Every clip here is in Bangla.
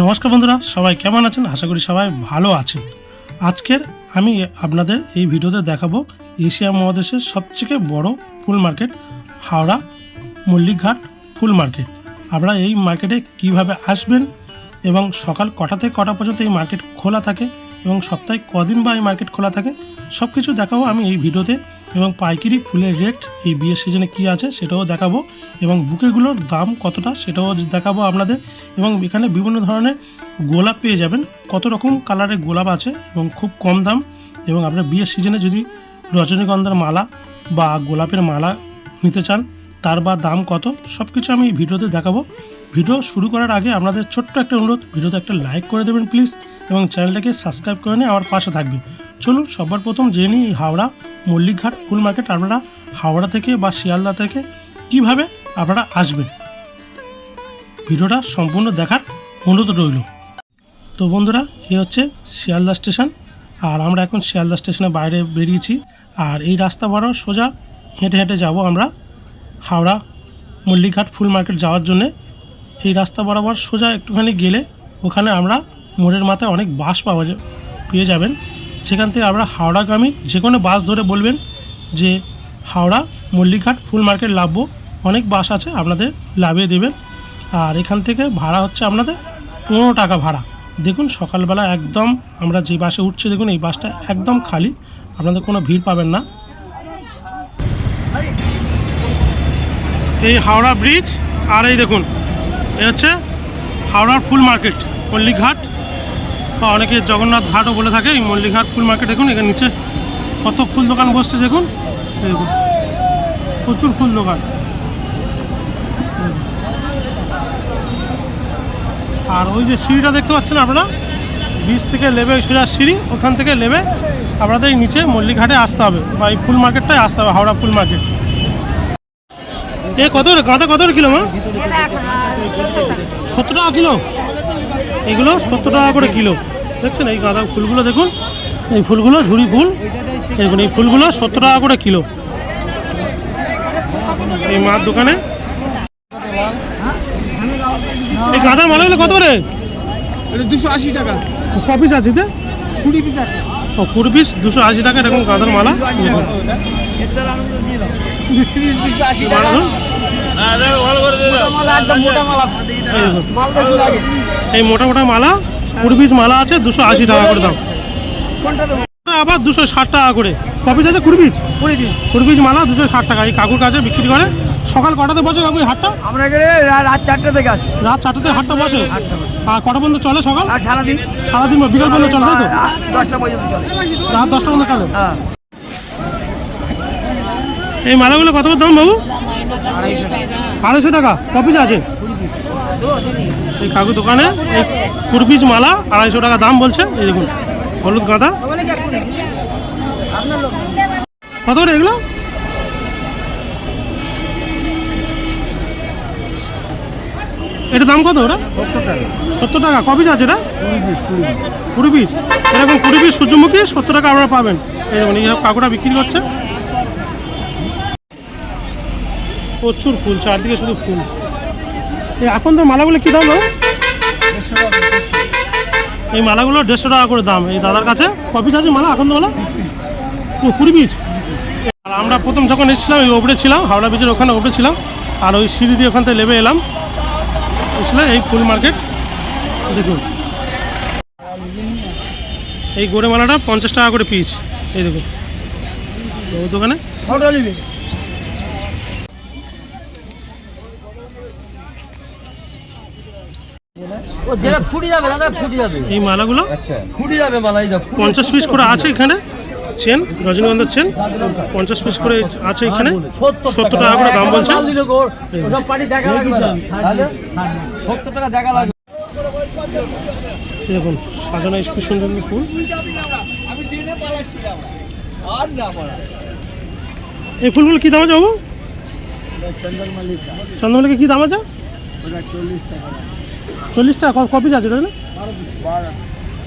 নমস্কার বন্ধুরা, সবাই কেমন আছেন? আশা করি সবাই ভালো আছেন। আজকের আমি আপনাদের এই ভিডিওতে দেখাবো এশিয়া মহাদেশের সবথেকে বড় ফুল মার্কেট, হাওড়া মল্লিকঘাট ফুল মার্কেট। আপনারা এই মার্কেটে কীভাবে আসবেন এবং সকাল কটা থেকে কটা পর্যন্ত এই মার্কেট খোলা থাকে এবং সপ্তাহে কদিন বা এই মার্কেট খোলা থাকে সব কিছু দেখাবো আমি এই ভিডিওতে। এবং পাইকারি ফুলের রেট এই বিয়ের সিজনে কী আছে সেটাও দেখাবো এবং বুকেগুলোর দাম কতটা সেটাও দেখাবো আপনাদের এবং এখানে বিভিন্ন ধরনের গোলাপ পেয়ে যাবেন, কত রকম কালারের গোলাপ আছে এবং খুব কম দাম এবং আপনার বিয়ের সিজনে যদি রজনীগন্ধার মালা বা গোলাপের মালা নিতে চান, তার বা দাম কত সব কিছু আমি এই ভিডিওতে দেখাবো। ভিডিও শুরু করার আগে আপনাদের ছোট্ট একটা অনুরোধ, ভিডিওতে একটা লাইক করে দেবেন প্লিজ এবং চ্যানেলটাকে সাবস্ক্রাইব করে নিয়ে আমার পাশে থাকবে। চলুন, সবার প্রথম জেনে নিই হাওড়া, মল্লিকঘাট ফুল মার্কেট আপনারা হাওড়া থেকে বা শিয়ালদা থেকে কীভাবে আপনারা আসবেন। ভিডিওটা সম্পূর্ণ দেখার অনুরোধ রইল। তো বন্ধুরা এই হচ্ছে শিয়ালদা স্টেশন, আর আমরা এখন শিয়ালদা স্টেশনের বাইরে বেরিয়েছি, আর এই রাস্তা বড় সোজা হেঁটে হেঁটে যাব আমরা হাওড়া, মল্লিকঘাট ফুল মার্কেট যাওয়ার জন্যে। এই রাস্তা বরাবর সোজা একটুখানি গেলে ওখানে আমরা মোড়ের মাথায় অনেক বাস পাওয়া যায়, পেয়ে যাবেন। সেখান থেকে আমরা হাওড়াগামী যে কোনো বাস ধরে বলবেন যে, হাওড়া মল্লিকঘাট ফুল মার্কেট, লাভবো, অনেক বাস আছে আপনাদের লাভিয়ে দেবেন। আর এখান থেকে ভাড়া হচ্ছে আপনাদের পনেরো টাকা ভাড়া। দেখুন, সকালবেলা একদম আমরা যে বাসে উঠছি, দেখুন, এই বাসটা একদম খালি। আপনাদের কোনো ভিড় পাবেন না। এই হাওড়া ব্রিজ, আর এই দেখুন, এই হচ্ছে হাওড়ার ফুল মার্কেট মল্লিকঘাট বা অনেকে জগন্নাথ ঘাটও বলে থাকে, এই মল্লিকঘাট ফুল মার্কেট দেখুন, এখানে নিচে কত ফুল দোকান বসছে দেখুন। দেখুন, প্রচুর ফুল দোকান। আর ওই যে সিঁড়িটা দেখতে পাচ্ছেন আপনারা বীজ থেকে লেবে সোজা সিঁড়ি, ওখান থেকে লেবে আপনাদের এই নিচে মল্লিকঘাটে আসতে হবে, বা এই ফুল মার্কেটটাই আসতে হবে, হাওড়া ফুল মার্কেট। এ কত গাঁদা কত কিলো মা? সত্তর টাকা কিলো। এগুলো সত্তর টাকা করে কিলো। দেখছেন? এই গাঁদা ফুলগুলো দেখুন। এই ফুলগুলো ঝুড়ি ফুল। দেখুন এই ফুলগুলো সত্তর টাকা করে কিলো। এই মার দোকানে। এই গাঁদার মালাগুলো কত করে? দুশো আশি টাকা। ক পিস আছে এতে? কুড়ি পিস আছে। ও কুড়ি পিস দুশো আশি টাকা এরকম গাঁদার মালা এই মোটা মোটা মালা কুড়ি পিস মালা আছে দুশো আশি টাকা করে দাম। আবার দুশো ষাট টাকা করে। ক পিস আছে? কুড়ি পিস কুড়ি পিস কুড়ি পিস মালা দুশো ষাট টাকা। এই কাকুর কাছে বিক্রি করে। সকাল কটাতে বসে কাকু হাটটা? আমরা এখানে রাত চারটে থেকে আসি। রাত চারটাতে হাটটা বসে? আর কটা পর্যন্ত চলে সকাল? আর সারাদিন? সারাদিন বিকাল পর্যন্ত চলে তাই তো? দশটা পর্যন্ত চলে। রাত দশটা পর্যন্ত চলে? হ্যাঁ। এই মালাগুলো কত করে দাম বাবু? আড়াইশো টাকা। ক পিস আছে? এই কাকু দোকানে, এই কুড়ি মালা, আড়াইশো টাকা দাম বলছে, এই দেখুন, হলুদ গাঁদা। কত করে এগুলো? এটা দাম কত ওটা? সত্তর টাকা। ক আছে এটা? কুড়ি পিস এরকম কুড়ি পিস সূর্যমুখী, সত্তর টাকা আপনারা পাবেন। এই দেখুন, এই কাকুটা বিক্রি করছে। প্রচুর ফুল, চারদিকে শুধু ফুল। এখন তো মালাগুলো কী দাম এই মালাগুলো দেড়শো টাকা করে দাম। এই দাদার কাছে কপিস আছে মালা এখন তো মালা ও কুড়ি পিস আর আমরা প্রথম যখন এসেছিলাম এই ওপরে ছিলাম হাওড়া ব্রিজের ওখানে ওপরে ছিলাম আর ওই সিঁড়ি দিয়ে ওখান থেকে নেমে এলাম। এসলে এই ফুল মার্কেট দেখুন। এই গোড়ে মালাটা পঞ্চাশ টাকা করে পিস এই দেখুন। ওই দোকানে? ও যেটা ফুটি যাবে দাদা ফুটি যাবে। এই মালাগুলো? ফুটি যাবে মালাই যাবে পঞ্চাশ পিস করে আছে এখানে? চেন রজনীগন্ধার চেন? পঞ্চাশ পিস করে আছে এখানে? সত্তর টাকা। করে দাম বলছে? সত্তর টাকা দেখা লাগবে। দেখুন সাজানো খুব সুন্দর ফুল। এই ফুলগুলো কী দাম আছে বাবু? চন্দ্রমল্লিকা কী দাম আছে? চল্লিশ টাকা ক- ক পিস আছে এটা না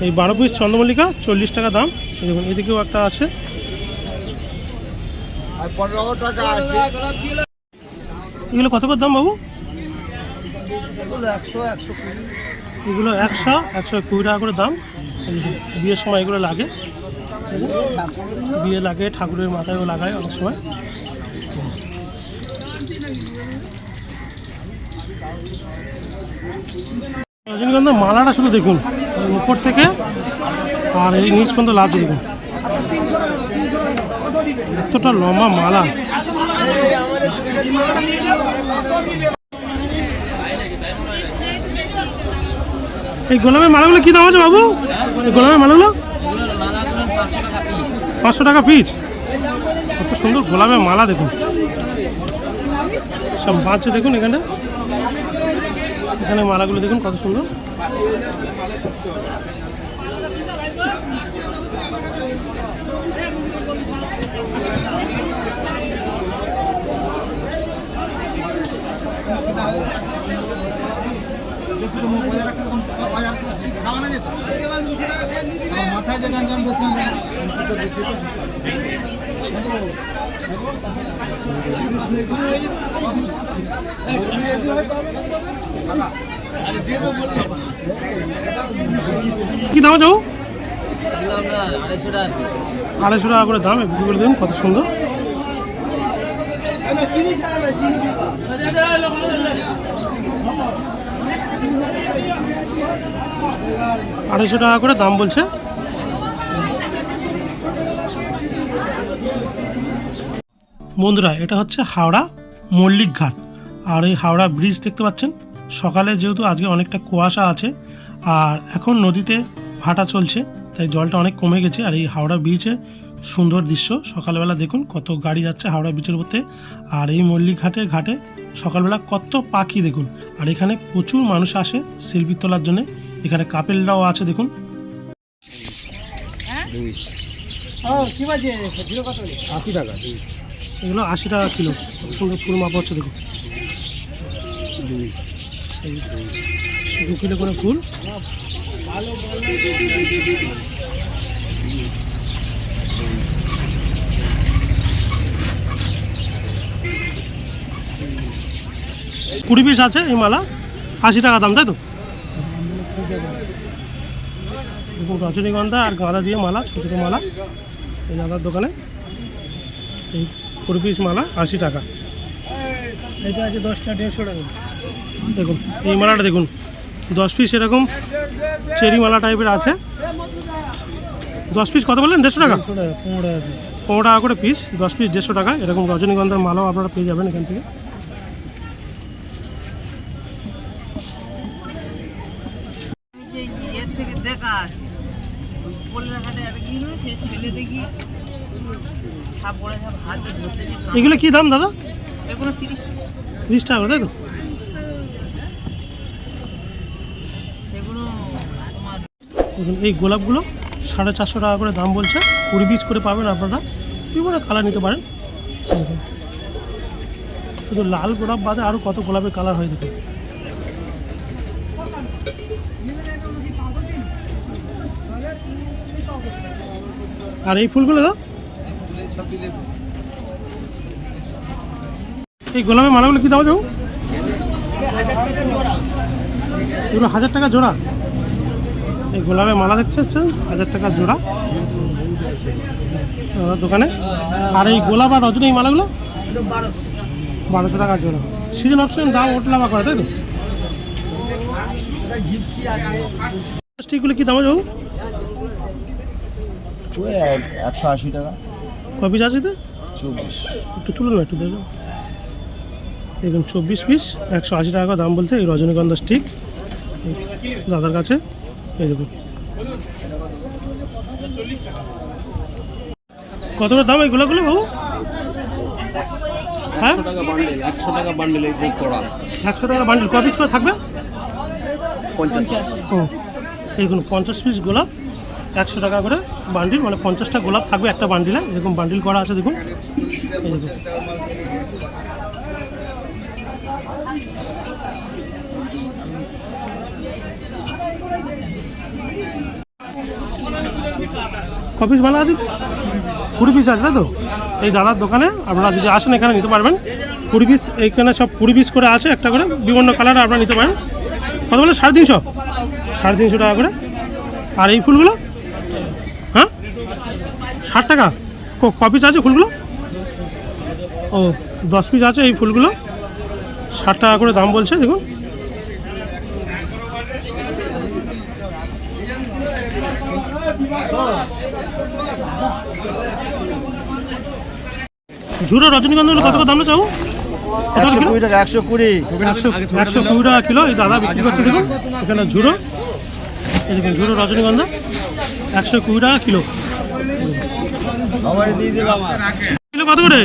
এই বারো পিস চন্দ্রমল্লিকা, চল্লিশ টাকা দাম। দেখুন, এদিকেও একটা আছে। টাকা এগুলো কত করে দাম বাবু? এগুলো একশো একশো কুড়ি টাকা করে দাম। বিয়ের সময় এগুলো লাগে। বিয়ে লাগে, ঠাকুরের মাথায়ও লাগায় অনেক সময়। রজনীগন্ধা মালাটা শুধু দেখুন, উপর থেকে, আর এই নিচ পর্যন্ত লাভ দেখুন। এতটা লম্বা মালা। এই গোলামের মালাগুলো কি দাম আছে বাবু? এই গোলামের মালাগুলো? পাঁচশো টাকা পিস কত সুন্দর গোলামের মালা দেখুন। সব বাঁচছে দেখুন এখানে। এখানে মালাগুলো দেখুন কত সুন্দর। মাথায় যেটা আঞ্জাম বসে কি দাম আমরা আড়াইশো টাকা করে দাম বিক্রি করে দেখুন কত সুন্দর। আড়াইশো টাকা করে দাম বলছে। বন্ধুরা এটা হচ্ছে হাওড়া মল্লিক ঘাট। আর এই হাওড়া ব্রিজ দেখতে পাচ্ছেন সকালে যেহেতু আজকে অনেকটা কুয়াশা আছে আর এখন নদীতে ভাটা চলছে তাই জলটা অনেক কমে গেছে আর এই হাওড়া ব্রিজে সুন্দর দৃশ্য। সকালবেলা দেখুন কত গাড়ি যাচ্ছে হাওড়া ব্রিজের উপরে আর এই মল্লিক ঘাটের ঘাটে সকালবেলা কত পাখি দেখুন। আর এখানে প্রচুর মানুষ আসে সেলফি তোলার জন্য এখানে কাপেলরাও আছে দেখুন। আশি টাকা এগুলো আশি টাকা কিলো। সুন্দর ফুল মাপা হচ্ছে দেখুন দু কিলো করে ফুল। কুড়ি পিস আছে এই মালা। আশি টাকা দাম, তাই তো? রজনীগন্ধা আর গাঁদা দিয়ে মালা, ছোটো ছোটো মালা এই দাদার দোকানে। এই কুড়ি পিস মালা আশি টাকা। এটা আছে দশটা দেড়শো টাকা। দেখুন এই মালাটা দেখুন। দশ পিস এরকম চেরি মালা টাইপের আছে। দশ পিস কত বললেন? দেড়শো টাকা? পনেরো টাকা করে পিস দশ পিস দেড়শো টাকা। এরকম রজনীগন্ধার মালাও আপনারা পেয়ে যাবেন এখান থেকে। এগুলো কি দাম দাদা? এগুলো তিরিশ টাকা। তিরিশ টাকা করে তাই তো? এই গোলাপগুলো সাড়ে চারশো টাকা করে দাম বলছে। কুড়ি পিস করে পাবেন আপনারা। বিভিন্ন কালার নিতে পারেন? শুধু লাল গোলাপ বাদে আরও কত গোলাপের কালার হয় দেখুন। আর এই ফুলগুলো দাও এই গোলাপের মালাগুলো কি দাও যাব এগুলো হাজার টাকা জোড়া। এই গোলাপের মালা দেখছে হচ্ছে হাজার টাকা জোড়া। দোকানে। আর এই গোলাপ আর রজনী এই মালাগুলো? বারোশো টাকা জোড়া। সিজন অপশন দাম ওটলামা করে তাই তো? স্টিকগুলো কি দাম যাব একশো আশি টাকা। কপিস আছে তো? চব্বিশ। একটু তুলুন না একটু দেখুন দেখুন চব্বিশ পিস একশো আশি টাকা দাম বলতে এই রজনীগন্ধা স্টিক দাদার কাছে এই দেখুন। কত করে দাম এই গোলাপগুলো বাবু? হ্যাঁ? একশো টাকা বান্ডেল একশো টাকা বান্ডিল ক পিস করে থাকবে? পঞ্চাশ। ও দেখুন পঞ্চাশ পিস গোলাপ একশো টাকা করে বান্ডিল মানে পঞ্চাশটা গোলাপ থাকবে একটা বান্ডিলে এরকম বান্ডিল করা আছে দেখুন। এই দেখুন। কপিস ভালো আছে? কুড়ি পিস আছে, তাই তো? এই দাদার দোকানে আপনারা যদি আসেন এখানে নিতে পারবেন। কুড়ি পিস এইখানে সব কুড়ি পিস করে আছে একটা করে। বিভিন্ন কালারে আপনারা নিতে পারেন। কত বলে? সাড়ে তিনশো? সাড়ে তিনশো টাকা করে। আর এই ফুলগুলো? হ্যাঁ? ষাট টাকা? ক- পিস আছে ফুলগুলো? ও, দশ পিস আছে এই ফুলগুলো। ষাট টাকা করে দাম বলছে, দেখুন। ঝুড়ো রজনীগন্ধাগুলো কত করে দাম চাও? কত কিলো? একশো কুড়ি একশো কুড়ি। টাকা কিলো। এই দাদা বিক্রি করছে দেখুন। এখানে ঝুড়ো। এই দেখুন ঝুড়ো রজনীগন্ধা। একশো কুড়ি টাকা কিলো। কিলো কত করে?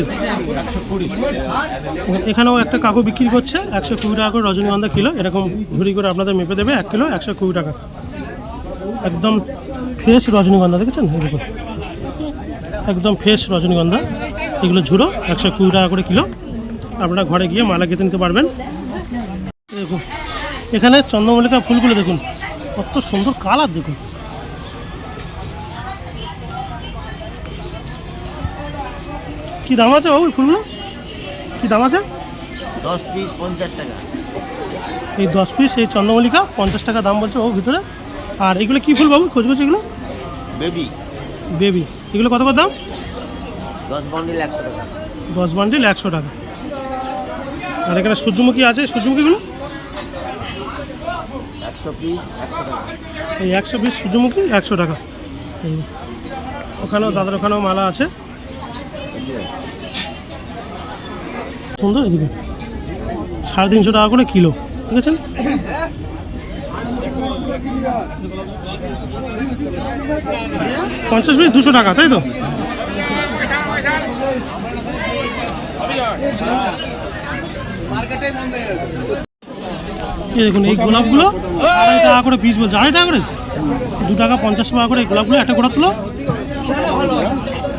এখানেও একটা কাকু বিক্রি করছে। একশো কুড়ি টাকা করে রজনীগন্ধা কিলো। এরকম ঝুড়ি করে আপনাদের মেপে দেবে। এক কিলো একশো কুড়ি টাকা। একদম ফ্রেশ রজনীগন্ধা দেখেছেন? দেখুন। একদম ফ্রেশ রজনীগন্ধা। এগুলো ঝুড়ো একশো কুড়ি টাকা করে কিলো। আপনারা ঘরে গিয়ে মালা গেঁথে নিতে পারবেন। দেখুন এখানে চন্দ্রমল্লিকা ফুলগুলো দেখুন কত সুন্দর কালার দেখুন। কি দাম আছে বাবু ফুলগুলো? কি দাম আছে? দশ পিস পঞ্চাশ টাকা। এই দশ পিস এই চন্দ্রমল্লিকা পঞ্চাশ টাকা দাম বলছে ও ভিতরে। আর এগুলো কি ফুল বাবু? খোঁজখোঁজ এগুলো। বেবি। বেবি। এগুলো কত কত দাম? দশ বান্ডিল একশো টাকা। দশ বান্ডিল একশো টাকা। আর এখানে সূর্যমুখী আছে? সূর্যমুখীগুলো? একশো পিস একশো টাকা। এই একশো পিস সূর্যমুখী একশো টাকা। এই ওখানেও দাদার ওখানেও মালা আছে। সুন্দর এদিকে। সাড়ে তিনশো টাকা করে কিলো ঠিক আছে? পঞ্চাশ পিস দুশো টাকা তাই তো এই দেখুন এই গোলাপগুলো আড়াই টাকা করে পিস বলছে। আড়াই টাকা করে? দু টাকা পঞ্চাশ টাকা করে এই গোলাপগুলো একটা গোড়া তুলো।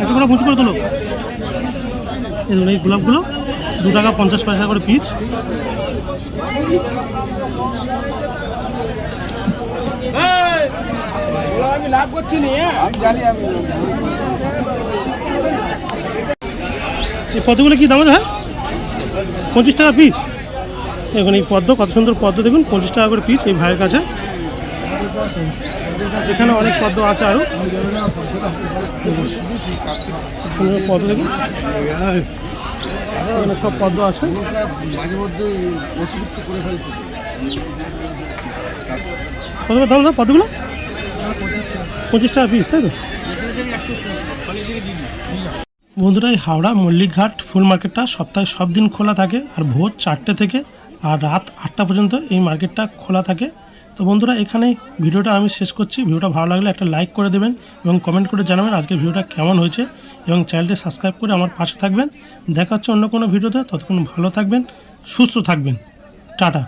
একটা গোড়া মুচু করে তুলো। এই দেখুন এই গোলাপগুলো দু টাকা পঞ্চাশ পয়সা করে পিস আমি জানি আমি এই পদ্মগুলো কি দাম হ্যাঁ পঁচিশ টাকা পিস দেখুন এই পদ্ম, কত সুন্দর পদ্ম, দেখুন, পঁচিশ টাকা করে পিস এই ভাইয়ের কাছে। এখানে অনেক পদ্ম আছে আরও সুন্দর পদ্ম, দেখুন। এখানে সব পদ্ম আছে। মাঝে মধ্যে অতিরিক্ত করে দাম পদ্মগুলো? পঁচিশ টাকা পিস তাই তো? বন্ধুরা, এই হাওড়া মল্লিকঘাট ফুল মার্কেটটা সপ্তাহে সব দিন খোলা থাকে আর ভোর চারটে থেকে আর রাত আটটা পর্যন্ত এই মার্কেটটা খোলা থাকে। তো বন্ধুরা এখানে ভিডিওটা আমি শেষ করছি। ভিডিওটা ভালো লাগলে একটা লাইক করে দেবেন এবং কমেন্ট করে জানাবেন আজকে ভিডিওটা কেমন হয়েছে এবং চ্যানেলটি সাবস্ক্রাইব করে আমার পাশে থাকবেন। দেখা হচ্ছে অন্য কোনো ভিডিওতে। ততক্ষণ ভালো থাকবেন, সুস্থ থাকবেন। টাটা।